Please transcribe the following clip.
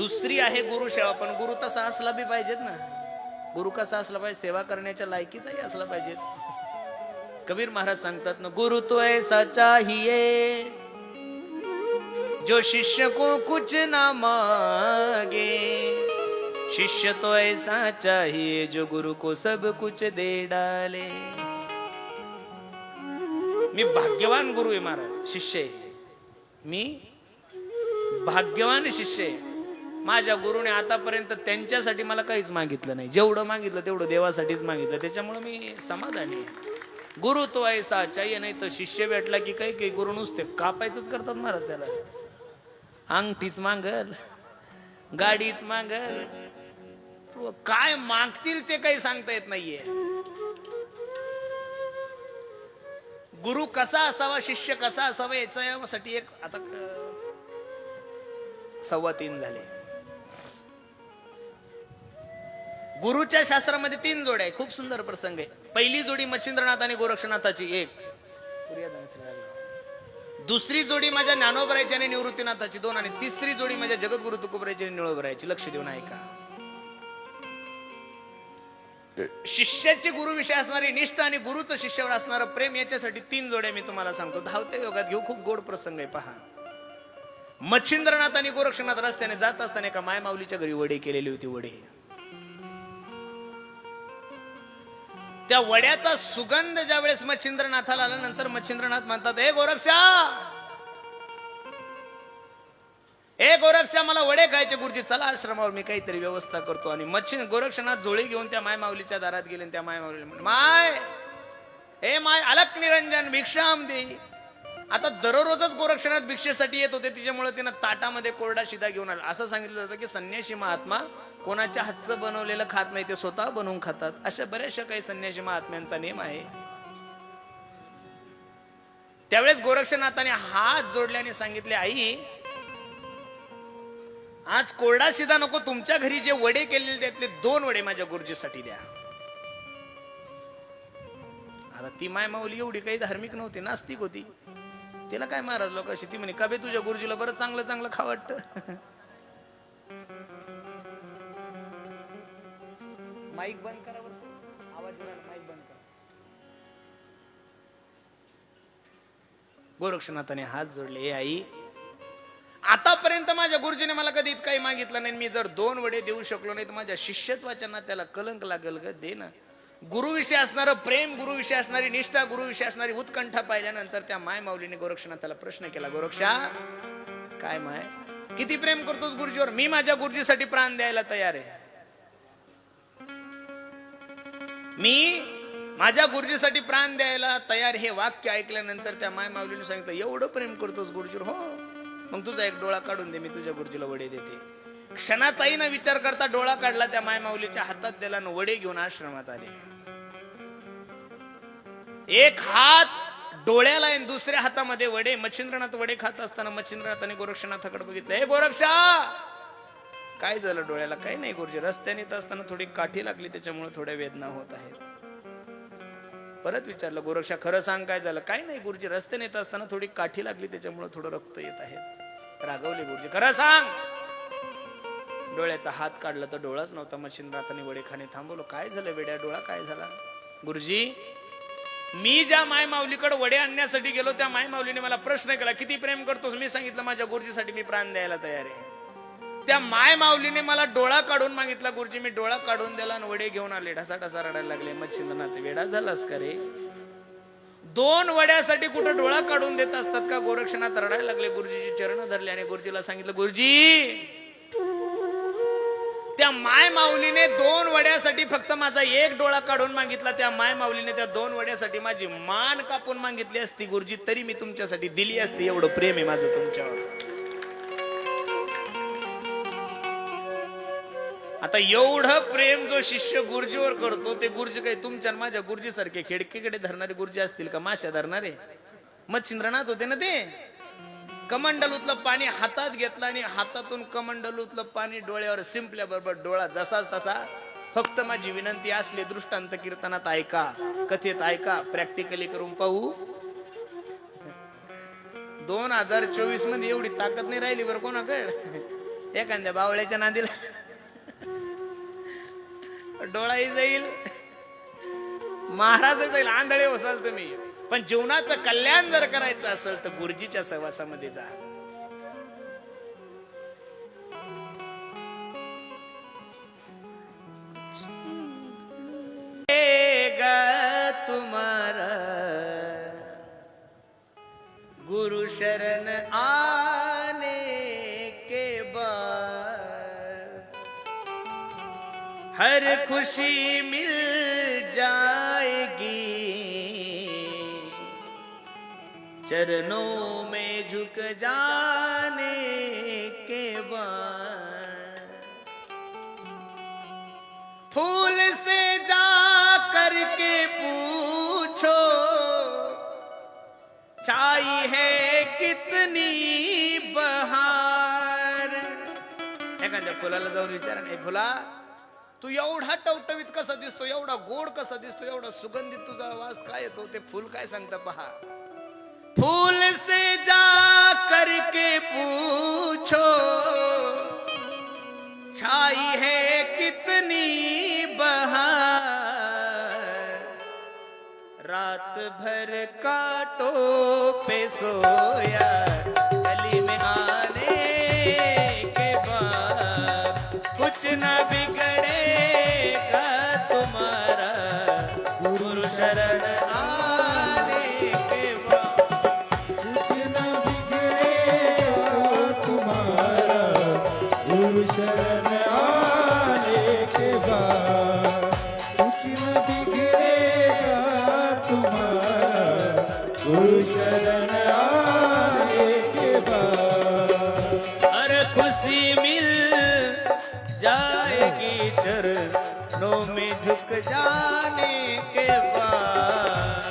दुसरी आहे गुरु सेवा पण गुरु तसा असला बी पाहिजेत ना. गुरु कसा असला पाहिजे सेवा करण्याच्या लायकीचाही असला पाहिजे कबीर महाराज सांगतात ना गुरु तो ऐसा चाहिए जो शिष्य को कुछ ना मागे. शिष्य तो ऐसा चाहिए जो गुरु को सब कुछ दे डाले. मी भाग्यवान गुरु आहे महाराज शिष्य आहे. मी भाग्यवान शिष्य आहे. माझ्या गुरुने आतापर्यंत त्यांच्यासाठी मला काहीच मागितलं नाही. जेवढं मागितलं तेवढं देवासाठीच मागितलं. त्याच्यामुळे मी समाधानी गुरु तो ऐसा चाहिए नाही तर शिष्य भेटला की काही काही गुरु नुसते कापायचंच करतात महाराज त्याला. अंगठीच मागल गाडीच मागल. काय मागतील ते काही सांगता येत नाहीये. गुरु कसा असावा शिष्य कसा असावा याच्यासाठी एक आता सव्वा तीन झाले. गुरुच्या शास्त्रामध्ये तीन जोड्या आहे खूप सुंदर प्रसंग आहे. पहिली जोडी मच्छिंद्रनाथ आणि गोरक्षनाथाची एक. दुसरी जोडी माझ्या ज्ञानोबरायची आणि निवृत्तीनाथाची दोन आणि तिसरी जोडी माझ्या जगद्गुरु तुकोबरायची आणि निळोबरायची लक्ष देऊन ऐका. शिष्याचे गुरु विषय असणारी निष्ठा आणि गुरुचं शिष्यावर असणारं प्रेम याच्यासाठी तीन जोड्या मी तुम्हाला सांगतो. धावत्या योगात घेऊ खूप गोड प्रसंग आहे पहा. मच्छिंद्रनाथ आणि गोरक्षनाथ रस्त्याने जात असताना एका मायमाऊलीच्या घरी वडे केलेली होती वडे. त्या वड्याचा सुगंध ज्या वेळेस मच्छिंद्रनाथाला आल्यानंतर मच्छिंद्रनाथ म्हणतात हे गोरक्षा! हे गोरक्षा मला वडे खायचे गुरुजी चला आश्रमावर मी काहीतरी व्यवस्था करतो. आणि मच्छि गोरक्षनाथ जोळी घेऊन त्या माय माऊलीच्या दारात गेले त्या माय माऊली माय हे माय अलक निरंजन भिक्षाम दे आता दररोजच गोरक्षनाथ भिक्षेसाठी येत होते तिच्यामुळे तिनं ताटामध्ये कोरडा शिदा घेऊन आला. असं सांगितलं जातं की संन्यासी महात्मा कोणाच्या हातचं बनवलेलं खात नाही ते स्वतः बनवून खातात. अशा बऱ्याचशा काही संन्यासी महात्म्यांचा नेम आहे. त्यावेळेस गोरक्षनाथाने हात जोडल्याने सांगितले आई आज कोरडा शिदा नको तुमच्या घरी जे वडे केलेले त्यातले दोन वडे माझ्या गुरुजीसाठी द्या. आता ती माय माऊली एवढी काही धार्मिक नव्हती नास्तिक होती. तिला काय महाराज लोक अशी ती म्हणे का बे तुझ्या गुरुजीला बरं चांगलं चांगलं खा वाटत माईक बंद करा बरं आवाज माईक बंद करा. गोरक्षनाथाने हात जोडले "ए आई आतापर्यंत माझ्या गुरुजीने मला कधीच काही मागितलं नाही. मी जर दोन वडे देऊ शकलो नाही तर माझ्या शिष्यत्वाच्या नात्याला कलंक लागल ग दे ना. गुरुविषयी असणारं प्रेम गुरुविषयी असणारी निष्ठा गुरुविषयी असणारी उत्कंठा पाहिल्यानंतर त्या माय माऊलीने गोरक्षनाथाला प्रश्न केला गोरक्षा काय माय? किती प्रेम करतोस गुरुजीवर? मी माझ्या गुरुजीसाठी प्राण द्यायला तयार आहे. मी माझ्या गुरुजीसाठी प्राण द्यायला तयार हे वाक्य ऐकल्यानंतर त्या माय माऊलीने सांगितलं एवढं प्रेम करतोस गुरुजीवर? हो. मग तुझा एक डोळा काढून दे मी तुझ्या गुरुजीला वडे देते. क्षणाचाही न विचार करता डोळा काढला त्या माय माऊलीच्या हातात दिला आणि वडे घेऊन आश्रमात आले. एक हात डोळ्याला आणि दुसऱ्या हातामध्ये वडे. मच्छिंद्रनाथ वडे खात असताना मच्छिंद्रनाथाने गोरक्षनाथाकडे बघितलं. हे गोरक्षा! काय झालं डोळ्याला? काही नाही गुरुजी. रस्त्याने येत असताना थोडी काठी लागली त्याच्यामुळे थोड्या वेदना होत आहेत. परत विचारलं गोरक्षा खरं सांग काय झालं? काय नाही गुरुजी. रस्त्याने येत असताना थोडी काठी लागली त्याच्यामुळे थोडं रक्त येत आहे. रागवले गुरुजी. खरं सांग! डोळ्याचा हात काढला तर डोळाच नव्हता. मच्छिंद्रनाथाने वडे खाणे थांबवलं. काय झालं वेड्या? डोळा काय झाला? गुरुजी मी ज्या माय माऊलीकडे वडे आणण्यासाठी गेलो त्या माय माऊलीने मला प्रश्न केला किती प्रेम करतोस? मी सांगितलं माझ्या गुरुजीसाठी मी प्राण द्यायला तयार आहे. त्या माय माऊलीने मला डोळा काढून मागितला गुरुजी मी डोळा काढून दिला आणि वडे घेऊन आले. ढसा ढसा रडायला लागले मच्छिंद्रनाथ वेडा झालास का रे? दोन वड्यासाठी कुठं डोळा काढून देत असतात का? गोरक्षणात रडायला लागले गुरुजीची चरण धरले आणि गुरुजीला सांगितलं गुरुजी त्या माय माऊलीने दोन वड्यासाठी फक्त माझा एक डोळा काढून मागितला. त्या माय माऊलीने त्या दोन वड्यासाठी माझी मान कापून मागितली असती गुरुजी तरी मी तुमच्यासाठी दिली असती. एवढं प्रेम आहे माझं तुमच्यावर. आता एवढं प्रेम जो शिष्य गुरुजीवर करतो ते गुरुजी काही तुमच्या माझ्या गुरुजीसारखे खेडकेकडे धरणारे गुरुजी असतील का? माश्या धरणारे? मच्छिंद्रनाथ होते ना ते? कमंडलूतलं पाणी हातात घेतलं आणि हातातून कमंडलूतलं पाणी डोळ्यावर शिंपल्या बरोबर डोळा जसाच तसा. फक्त माझी विनंती असली दृष्टांत कीर्तनात ऐका कथेत ऐका प्रॅक्टिकली करून पाहू. दोन हजार चोवीसमध्ये एवढी ताकद नाही राहिली बरं कोणाकडे? एखाद्या बावळ्याच्या नादीला. डोळाही जाईल. महाराज जाईल. आंधळे होसाल तुम्ही. पण जीवनाचं कल्याण जर करायचं असेल तर गुरुजीच्या सहवासामध्ये जा. तुम्हारा गुरु शरण आने के बाद हर खुशी मिल जाएगी। चरणों में झुक जाने के बाद फूल से जा करके पूछो छाई है कितनी बहार? एखाद्या फुलाला जाऊन विचारा नाही फुला तू एवढा टवटवीत कसा दिसतो? एवढा गोड कसा दिसतो? एवढा सुगंधित तुझा वास काय येतो? ते फुल काय सांगतं पहा फूल से जा करके पूछो, छाई है कितनी बहार। रात भर काटो पे सोया, गली में आने के बाद कुछ न बिगड़ेगा आने के बाद कुछ न बिगड़ेगा तुम्हारा के बाद मिल जाएगी झुक जाने के बाद।